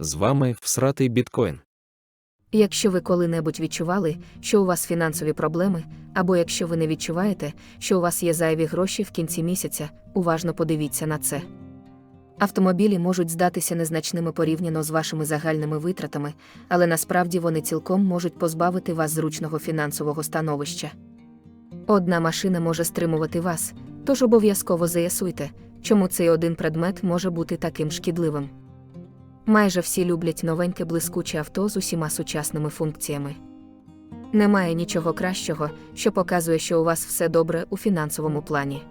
З вами всратий біткоін. Якщо ви коли-небудь відчували, що у вас фінансові проблеми, або якщо ви не відчуваєте, що у вас є зайві гроші в кінці місяця, уважно подивіться на це. Автомобілі можуть здатися незначними порівняно з вашими загальними витратами, але насправді вони цілком можуть позбавити вас зручного фінансового становища. Одна машина може стримувати вас, тож обов'язково заясуйте, чому цей один предмет може бути таким шкідливим. Майже всі люблять новеньке блискуче авто з усіма сучасними функціями. Немає нічого кращого, що показує, що у вас все добре у фінансовому плані.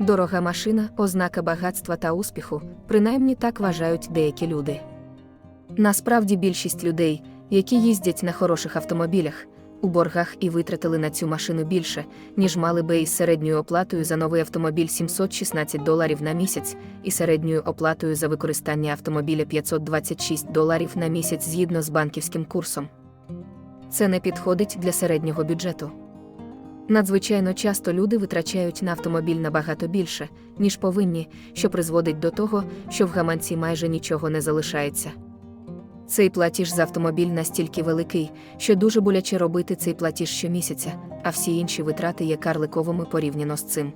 Дорога машина ознака багатства та успіху, принаймні так вважають деякі люди. Насправді більшість людей, які їздять на хороших автомобілях, у боргах і витратили на цю машину більше, ніж мали би із середньою оплатою за новий автомобіль 716 доларів на місяць, і середньою оплатою за використання автомобіля 526 доларів на місяць згідно з банківським курсом. Це не підходить для середнього бюджету. Надзвичайно часто люди витрачають на автомобіль набагато більше, ніж повинні, що призводить до того, що в гаманці майже нічого не залишається. Цей платіж за автомобіль настільки великий, що дуже боляче робити цей платіж щомісяця, а всі інші витрати є карликовими порівняно з цим.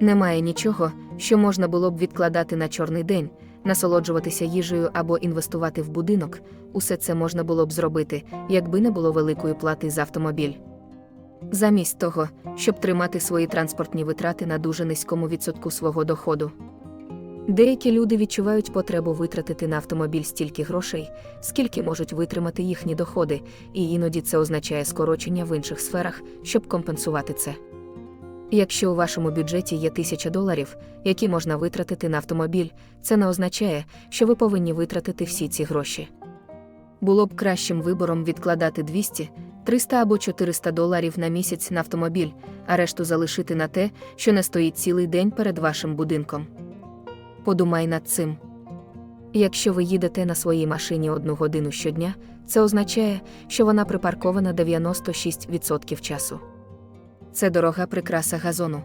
Немає нічого, що можна було б відкладати на чорний день, насолоджуватися їжею або інвестувати в будинок. Усе це можна було б зробити, якби не було великої плати за автомобіль. Замість того, щоб тримати свої транспортні витрати на дуже низькому відсотку свого доходу. Деякі люди відчувають потребу витратити на автомобіль стільки грошей, скільки можуть витримати їхні доходи, і іноді це означає скорочення в інших сферах, щоб компенсувати це. Якщо у вашому бюджеті є тисяча доларів, які можна витратити на автомобіль, це не означає, що ви повинні витратити всі ці гроші. Було б кращим вибором відкладати 200, 300 або 400 доларів на місяць на автомобіль, а решту залишити на те, що не стоїть цілий день перед вашим будинком. Подумай над цим. Якщо ви їдете на своїй машині одну годину щодня, це означає, що вона припаркована 96% часу. Це дорога прикраса газону.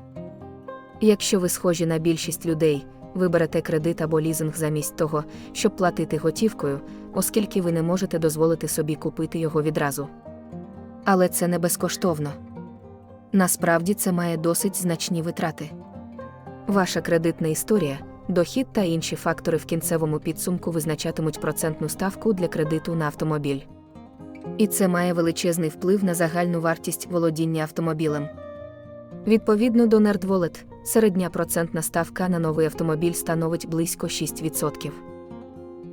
Якщо ви схожі на більшість людей, ви берете кредит або лізинг замість того, щоб платити готівкою, оскільки ви не можете дозволити собі купити його відразу. Але це не безкоштовно. Насправді це має досить значні витрати. Ваша кредитна історія, дохід та інші фактори в кінцевому підсумку визначатимуть процентну ставку для кредиту на автомобіль. І це має величезний вплив на загальну вартість володіння автомобілем. Відповідно до NerdWallet, середня процентна ставка на новий автомобіль становить близько 6%.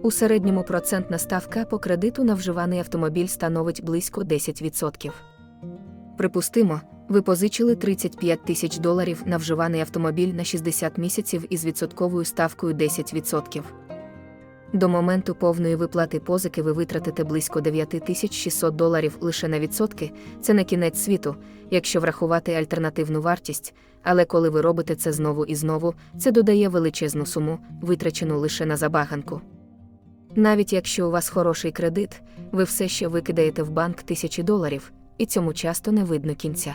У середньому процентна ставка по кредиту на вживаний автомобіль становить близько 10%. Припустимо, ви позичили 35 тисяч доларів на вживаний автомобіль на 60 місяців із відсотковою ставкою 10%. До моменту повної виплати позики ви витратите близько 9600 доларів лише на відсотки, це не кінець світу, якщо врахувати альтернативну вартість, але коли ви робите це знову і знову, це додає величезну суму, витрачену лише на забаганку. Навіть якщо у вас хороший кредит, ви все ще викидаєте в банк тисячі доларів, і цьому часто не видно кінця.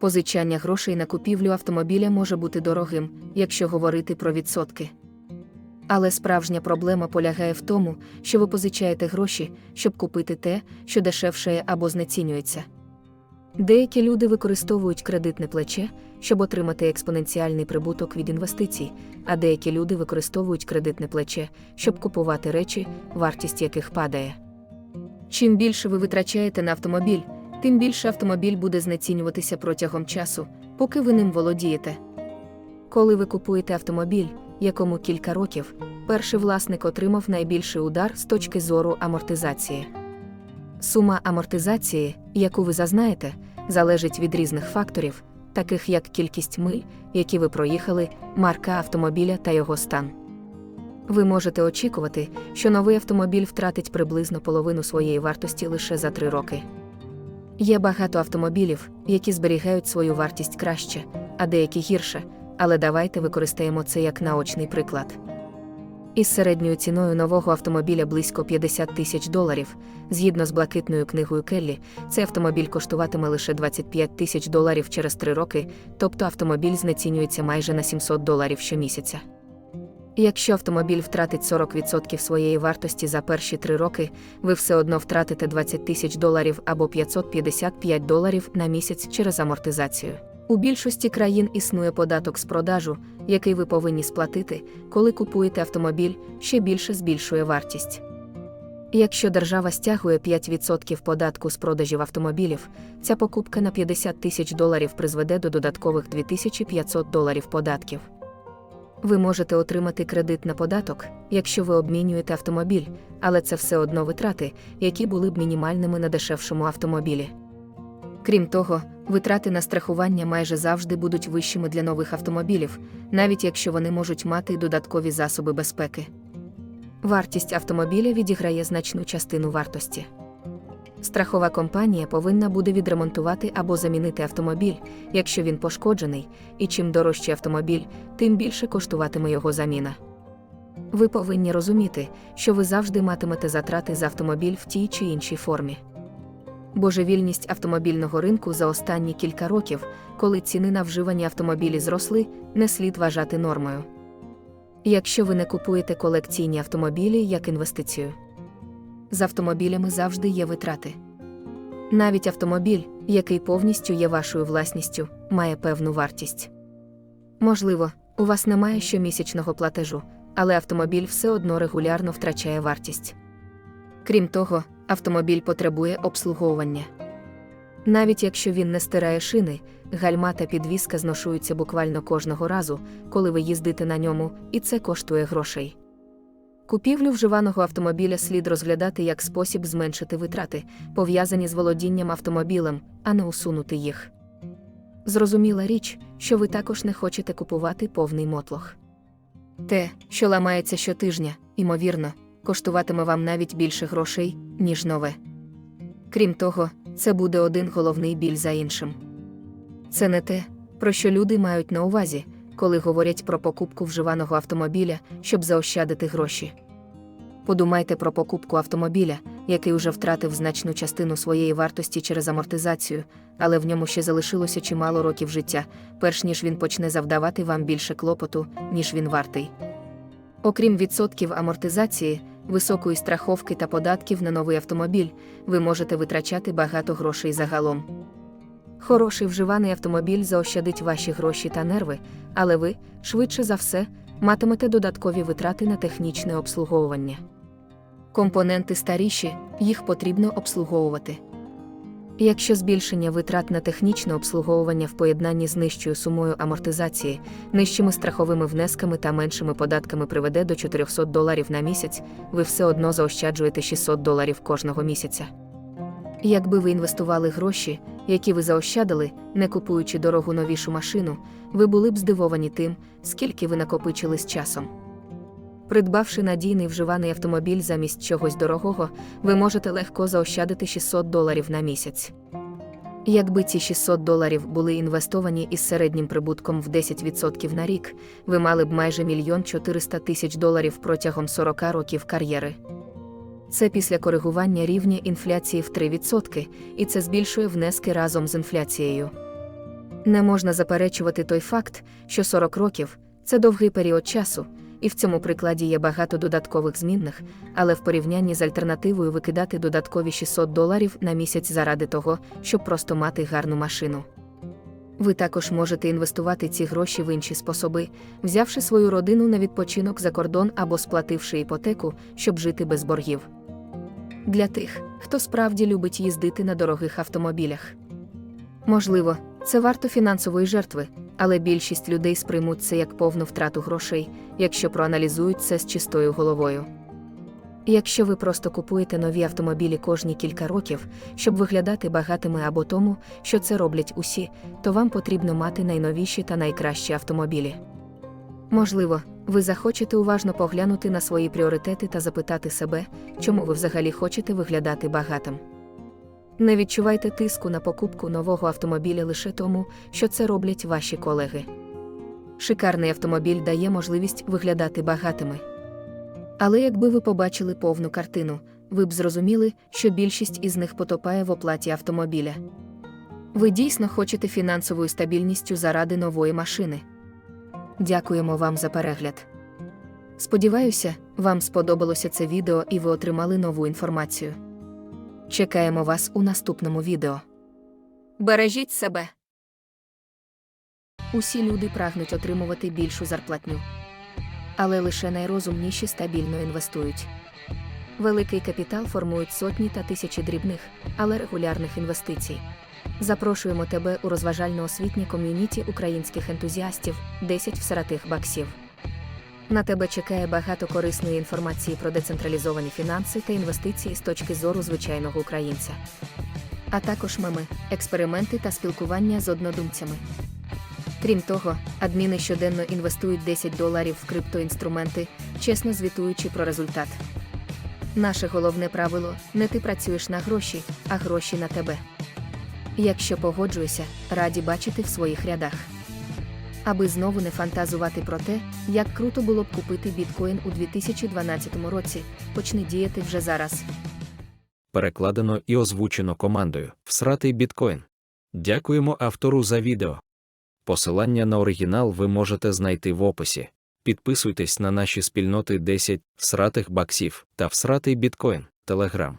Позичання грошей на купівлю автомобіля може бути дорогим, якщо говорити про відсотки. Але справжня проблема полягає в тому, що ви позичаєте гроші, щоб купити те, що дешевшає або знецінюється. Деякі люди використовують кредитне плече, щоб отримати експоненціальний прибуток від інвестицій, а деякі люди використовують кредитне плече, щоб купувати речі, вартість яких падає. Чим більше ви витрачаєте на автомобіль, тим більше автомобіль буде знецінюватися протягом часу, поки ви ним володієте. Коли ви купуєте автомобіль, якому кілька років, перший власник отримав найбільший удар з точки зору амортизації. Сума амортизації, яку ви зазнаєте, залежить від різних факторів, таких як кількість миль, які ви проїхали, марка автомобіля та його стан. Ви можете очікувати, що новий автомобіль втратить приблизно половину своєї вартості лише за три роки. Є багато автомобілів, які зберігають свою вартість краще, а деякі гірше, але давайте використаємо це як наочний приклад. Із середньою ціною нового автомобіля близько 50 тисяч доларів, згідно з блакитною книгою Келлі, цей автомобіль коштуватиме лише 25 тисяч доларів через три роки, тобто автомобіль знецінюється майже на 700 доларів щомісяця. Якщо автомобіль втратить 40% своєї вартості за перші три роки, ви все одно втратите 20 тисяч доларів або 555 доларів на місяць через амортизацію. У більшості країн існує податок з продажу, який ви повинні сплатити, коли купуєте автомобіль, ще більше збільшує вартість. Якщо держава стягує 5% податку з продажів автомобілів, ця покупка на 50 тисяч доларів призведе до додаткових 2500 доларів податків. Ви можете отримати кредит на податок, якщо ви обмінюєте автомобіль, але це все одно витрати, які були б мінімальними на дешевшому автомобілі. Крім того, витрати на страхування майже завжди будуть вищими для нових автомобілів, навіть якщо вони можуть мати додаткові засоби безпеки. Вартість автомобіля відіграє значну частину вартості. Страхова компанія повинна буде відремонтувати або замінити автомобіль, якщо він пошкоджений, і чим дорожчий автомобіль, тим більше коштуватиме його заміна. Ви повинні розуміти, що ви завжди матимете затрати за автомобіль в тій чи іншій формі. Божевільність автомобільного ринку за останні кілька років, коли ціни на вживані автомобілі зросли, не слід вважати нормою. Якщо ви не купуєте колекційні автомобілі як інвестицію, з автомобілями завжди є витрати. Навіть автомобіль, який повністю є вашою власністю, має певну вартість. Можливо, у вас немає щомісячного платежу, але автомобіль все одно регулярно втрачає вартість. Крім того, автомобіль потребує обслуговування. Навіть якщо він не стирає шини, гальма та підвіска зношуються буквально кожного разу, коли ви їздите на ньому, і це коштує грошей. Купівлю вживаного автомобіля слід розглядати як спосіб зменшити витрати, пов'язані з володінням автомобілем, а не усунути їх. Зрозуміла річ, що ви також не хочете купувати повний мотлох. Те, що ламається щотижня, ймовірно, коштуватиме вам навіть більше грошей, ніж нове. Крім того, це буде один головний біль за іншим. Це не те, про що люди мають на увазі, коли говорять про покупку вживаного автомобіля, щоб заощадити гроші. Подумайте про покупку автомобіля, який уже втратив значну частину своєї вартості через амортизацію, але в ньому ще залишилося чимало років життя, перш ніж він почне завдавати вам більше клопоту, ніж він вартий. Окрім відсотків амортизації, високої страховки та податків на новий автомобіль, ви можете витрачати багато грошей загалом. Хороший вживаний автомобіль заощадить ваші гроші та нерви, але ви, швидше за все, матимете додаткові витрати на технічне обслуговування. Компоненти старіші, їх потрібно обслуговувати. Якщо збільшення витрат на технічне обслуговування в поєднанні з нижчою сумою амортизації, нижчими страховими внесками та меншими податками приведе до 400 доларів на місяць, ви все одно заощаджуєте 600 доларів кожного місяця. Якби ви інвестували гроші, які ви заощадили, не купуючи дорогу новішу машину, ви були б здивовані тим, скільки ви накопичили з часом. Придбавши надійний вживаний автомобіль замість чогось дорогого, ви можете легко заощадити 600 доларів на місяць. Якби ці 600 доларів були інвестовані із середнім прибутком в 10% на рік, ви мали б майже мільйон 400 тисяч доларів протягом 40 років кар'єри. Це після коригування рівня інфляції в 3%, і це збільшує внески разом з інфляцією. Не можна заперечувати той факт, що 40 років це довгий період часу, і в цьому прикладі є багато додаткових змінних, але в порівнянні з альтернативою викидати додаткові 600 доларів на місяць заради того, щоб просто мати гарну машину. Ви також можете інвестувати ці гроші в інші способи, взявши свою родину на відпочинок за кордон або сплативши іпотеку, щоб жити без боргів. Для тих, хто справді любить їздити на дорогих автомобілях. Можливо, це варто фінансової жертви, але більшість людей сприймуть це як повну втрату грошей, якщо проаналізують це з чистою головою. Якщо ви просто купуєте нові автомобілі кожні кілька років, щоб виглядати багатими або тому, що це роблять усі, то вам потрібно мати найновіші та найкращі автомобілі. Можливо, ви захочете уважно поглянути на свої пріоритети та запитати себе, чому ви взагалі хочете виглядати багатим. Не відчувайте тиску на покупку нового автомобіля лише тому, що це роблять ваші колеги. Шикарний автомобіль дає можливість виглядати багатими. Але якби ви побачили повну картину, ви б зрозуміли, що більшість із них потопає в оплаті автомобіля. Ви дійсно хочете фінансовою стабільністю заради нової машини. Дякуємо вам за перегляд. Сподіваюся, вам сподобалося це відео і ви отримали нову інформацію. Чекаємо вас у наступному відео. Бережіть себе. Усі люди прагнуть отримувати більшу зарплатню. Але лише найрозумніші стабільно інвестують. Великий капітал формують сотні та тисячі дрібних, але регулярних інвестицій. Запрошуємо тебе у розважально-освітнє ком'юніті українських ентузіастів 10 всаратих баксів. На тебе чекає багато корисної інформації про децентралізовані фінанси та інвестиції з точки зору звичайного українця. А також меми, експерименти та спілкування з однодумцями. Крім того, адміни щоденно інвестують 10 доларів в криптоінструменти, чесно звітуючи про результат. Наше головне правило не ти працюєш на гроші, а гроші на тебе. Якщо погоджуєшся, раді бачити в своїх рядах. Аби знову не фантазувати про те, як круто було б купити біткоін у 2012 році, почни діяти вже зараз. Перекладено і озвучено командою Всратий біткоін. Дякуємо автору за відео. Посилання на оригінал ви можете знайти в описі. Підписуйтесь на наші спільноти 10 всратих баксів та всратий біткоін, Телеграм.